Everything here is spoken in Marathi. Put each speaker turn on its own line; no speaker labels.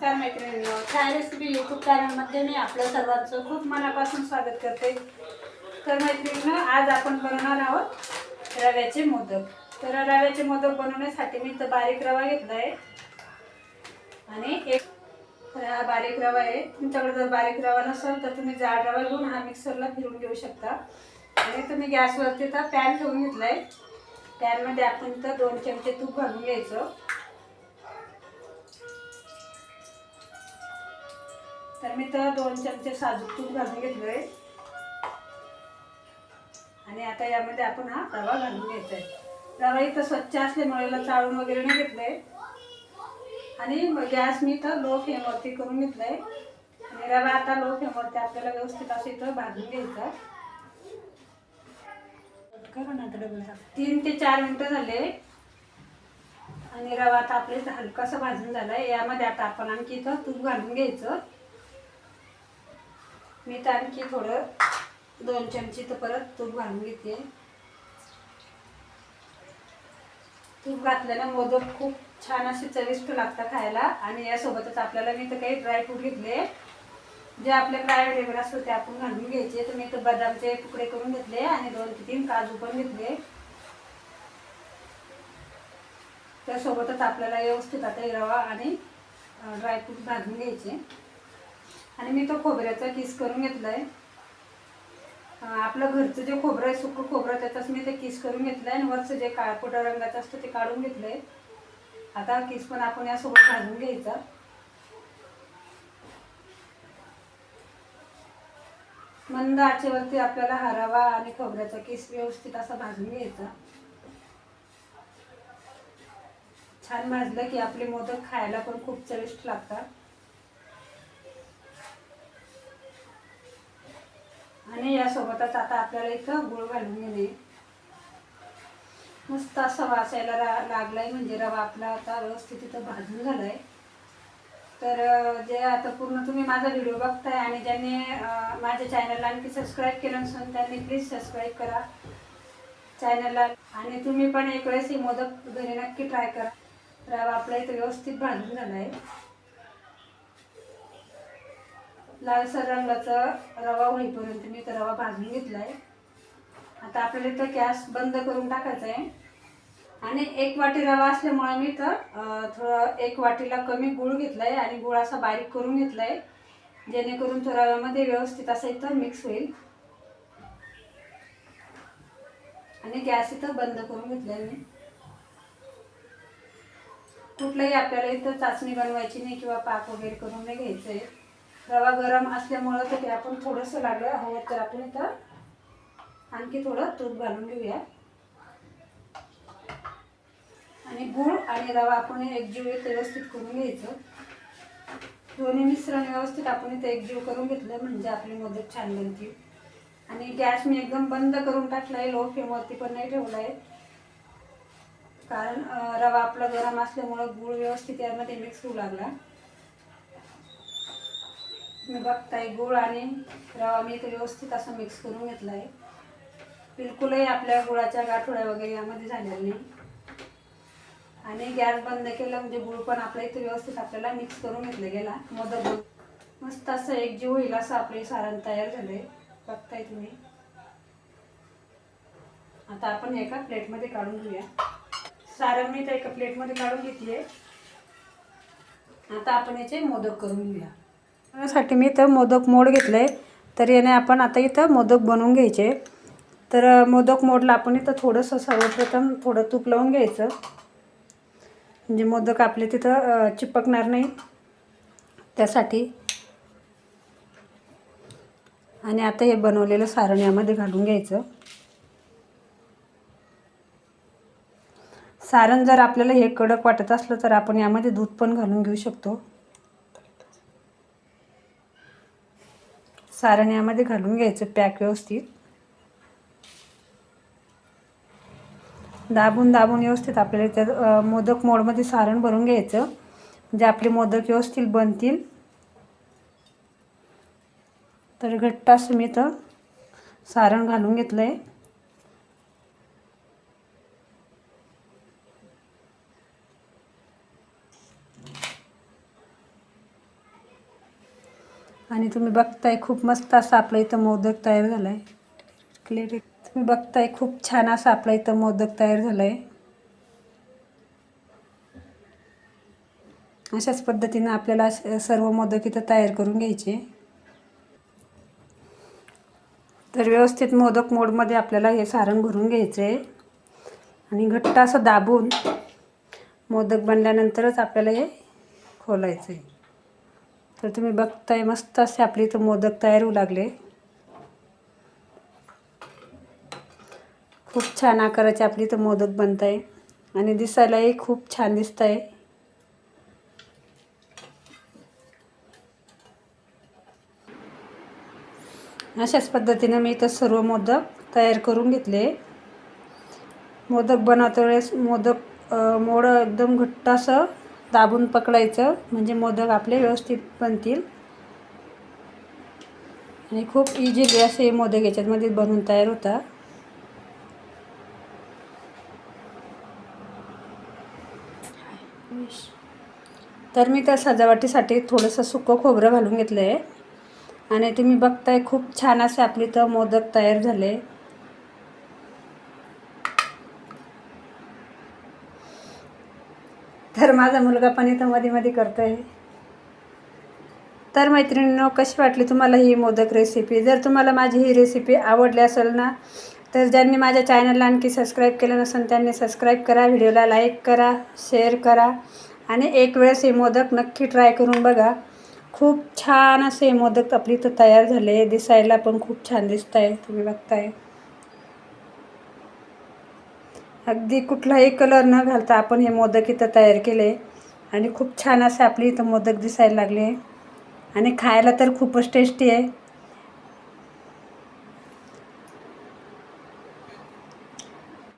नमस्कार मैत्रिणींनो छान रेसिपी यूट्यूब चॅनलमध्ये मी आपलं सर्वांचं खूप मनापासून स्वागत करते. तर मैत्रिणींनो आज आपण बनवणार आहोत रव्याचे मोदक. तर रव्याचे मोदक बनवण्यासाठी मी तर बारीक रवा घेतला आहे. आणि एक हा बारीक रवा आहे. तुमच्याकडे जर बारीक रवा नसेल तर तुम्ही जाड रवा घेऊन हा मिक्सरला फिरून घेऊ शकता. आणि तुम्ही गॅसवरती तर पॅन ठेवून घेतला आहे पॅनमध्ये आपण इथं दोन चमचे तूप घालून घ्यायचं. तर मी तर दोन चमचे साजूक तूप घालून घेतलोय. आणि आता यामध्ये आपण हा रवा घालून घ्यायचा आहे रवा इथं स्वच्छ असल्यामुळे चाळून वगैरे नाही घेतलंय. आणि गॅस मी इथं लो फ्लेमवरती करून घेतलाय. आणि रवा आता लो फ्लेमवरती आपल्याला व्यवस्थित असं इथं भाजून घ्यायचा. तीन ते चार मिनिटं झाले. आणि रवा आता आपले इथं हलकासा भाजून आहे यामध्ये आता आपण आणखी इथं तूप घालून घ्यायचं. मी आणखी थोडं दोन चमचे तर परत तूप घालून घेते. तूप घातल्यानं मोदक खूप छान असे चविष्ट लागतात खायला आणि यासोबतच आपल्याला मी तर काही ड्रायफ्रूट घेतले. जे आपल्याकडे अवेलेबल असतो ते आपण घालून घ्यायचे. तर मी तर बदामचे तुकडे करून घेतले आणि दोन ते तीन काजू पण घेतले. त्यासोबतच आपल्याला व्यवस्थित आता रवा आणि ड्रायफ्रूट भाजून घ्यायचे. आणि मी तो खोबऱ्याचा किस करून घेतला आहे आपलं घरचं जे खोबरं आहे सुकं खोबरं त्याचाच मी ते किस करून घेतलं आहे आणि वरचं जे काळपुटा रंगाचं असतं ते काढून घेतलं आहे आता किस पण आपण यासोबत भाजून घ्यायचा. मंद आचेवरती आपल्याला हरावा आणि खोबऱ्याचा किस व्यवस्थित असा भाजून घ्यायचा. छान भाजलं की आपले मोदक खायला पण खूप चविष्ट लागतात. आणि यासोबतच आता आपल्याला इथं गुळ घालून घेणे. मस्त असा वासायला रा लागलाय. म्हणजे रवा आपला आता व्यवस्थित इथं भाजून झालाय. तर जे आता पूर्ण तुम्ही माझा व्हिडिओ बघताय आणि ज्यांनी माझ्या चॅनलला आणखी सबस्क्राईब केलं नसून त्यांनी प्लीज सबस्क्राईब करा. चॅनलला आणि तुम्ही पण एक वेळेस मोदक घरी नक्की ट्राय करा. रवा आपला इथं व्यवस्थित भाजून झाला आहे लालसर रंगाचा रवा होईपर्यंत मी तर रवा भाजून घेतला आहे आता आपल्याला इथं गॅस बंद करून टाकायचा आहे आणि एक वाटी रवा असल्यामुळे मी तर थोडं एक वाटीला कमी गुळ घेतला आहे आणि गुळ असा बारीक करून घेतला आहे जेणेकरून तो रव्यामध्ये व्यवस्थित असा इथं मिक्स होईल. आणि गॅस इथं बंद करून घेतला आहे मी. कुठलंही आपल्याला इथं चाचणी बनवायची नाही किंवा पाक वगैरे करून नाही घ्यायचं आहे रवा गरम असल्यामुळं तर ते आपण थोडंसं लागलं हवं तर आपण इथं आणखी थोडं तूप घालून घेऊया. आणि गूळ आणि रवा आपण एकजीव व्यवस्थित करून घ्यायचं. दोन्ही मिश्रण व्यवस्थित आपण इथं एकजीव करून घेतलं म्हणजे आपली मोदक छान बनतील आणि गॅस मी एकदम बंद करून टाकला आहे लो फ्लेमवरती पण नाही ठेवला आहे कारण रवा आपला गरम असल्यामुळं गूळ व्यवस्थित यामध्ये मिक्स होऊ लागला. मी बघताय गूळ आणि रवा मी इथे व्यवस्थित असं मिक्स करून घेतला आहे बिलकुलही आपल्या गुळाच्या गाठोड्या वगैरे यामध्ये झालेल्या नाही. आणि गॅस बंद केला म्हणजे गुळ पण आपल्या इथे व्यवस्थित आपल्याला मिक्स करून घेतलं गेला. मोदक मस्त असं एकजीव होईल असं आपले सारण तयार झालंय. बघताय तुम्ही. आता आपण हे एका प्लेटमध्ये काढून घेऊया. सारण मी तर एका प्लेटमध्ये काढून घेतली आता आपण याचे मोदक करून घेऊया. त्यासाठी मी इथं मोदक मोड घेतलं आहे तर याने आपण आता इथं मोदक बनवून घ्यायचे. तर मोदक मोडला आपण इथं थोडंसं सर्वप्रथम थोडं तूप लावून घ्यायचं. म्हणजे मोदक आपले तिथं चिपकणार नाही. त्यासाठी. आणि आता हे बनवलेलं सारण यामध्ये घालून घ्यायचं. सारण जर आपल्याला हे कडक वाटत असलं तर आपण यामध्ये दूध पण घालून घेऊ शकतो. सारण यामध्ये घालून घ्यायचं पॅक व्यवस्थित. दाबून दाबून व्यवस्थित आपल्याला त्यात मोदक मोडमध्ये सारण भरून घ्यायचं. म्हणजे आपले मोदक व्यवस्थित बनतील. तर घट्ट असं मी तर सारण घालून घेतलं आहे आणि तुम्ही बघताय खूप मस्त असं आपलं इथं मोदक तयार झाला आहे? क्लिअर तुम्ही बघताय खूप छान असं आपलं इथं मोदक तयार झालं आहे अशाच पद्धतीनं आपल्याला सर्व मोदक इथं तयार करून घ्यायचे. तर व्यवस्थित मोदक मोडमध्ये आपल्याला हे सारण भरून घ्यायचं. आहे आणि घट्ट असं दाबून मोदक बनल्यानंतरच आपल्याला हे खोलायचं आहे तर तुम्ही बघताय मस्त असे आपले इथं मोदक तयार होऊ लागले. खूप छान आकाराचे आपली इथं मोदक बनत आहे आणि दिसायलाही खूप छान दिसत आहे अशाच पद्धतीनं मी इथं सर्व मोदक तयार करून घेतले. मोदक बनवता वेळेस मोदक मोड मोडं एकदम घट्ट असं दाबून पकडायचं. म्हणजे मोदक आपले व्यवस्थित बनतील. आणि खूप इझिली असे मोदक याच्यामध्ये बनवून तयार होतात. तर मी त्या सजावटीसाठी थोडंसं सुकं खोबरं घालून घेतलं आहे आणि तुम्ही बघताय खूप छान असे आपले तर मोदक तयार झाले. तर माझा मुलगा पण इथं मध्ये मध्ये करतोय. तर मैत्रिणींनो कशी वाटली तुम्हाला ही मोदक रेसिपी जर तुम्हाला माझी ही रेसिपी आवडली असेल ना तर ज्यांनी माझ्या चॅनलला आणखी सबस्क्राईब केलं नसेल त्यांनी सबस्क्राईब करा व्हिडिओला लाईक करा शेअर करा आणि एक वेळेस हे मोदक नक्की ट्राय करून बघा. खूप छान असे मोदक आपली इथं तयार झाले दिसायला पण खूप छान दिसत आहे तुम्ही बघताय. अगदी कुठलाही कलर न घालता आपण हे मोदक इथं तयार केले. आणि खूप छान असे आपली इथं मोदक दिसायला लागले. आणि खायला तर खूपच टेस्टी आहे.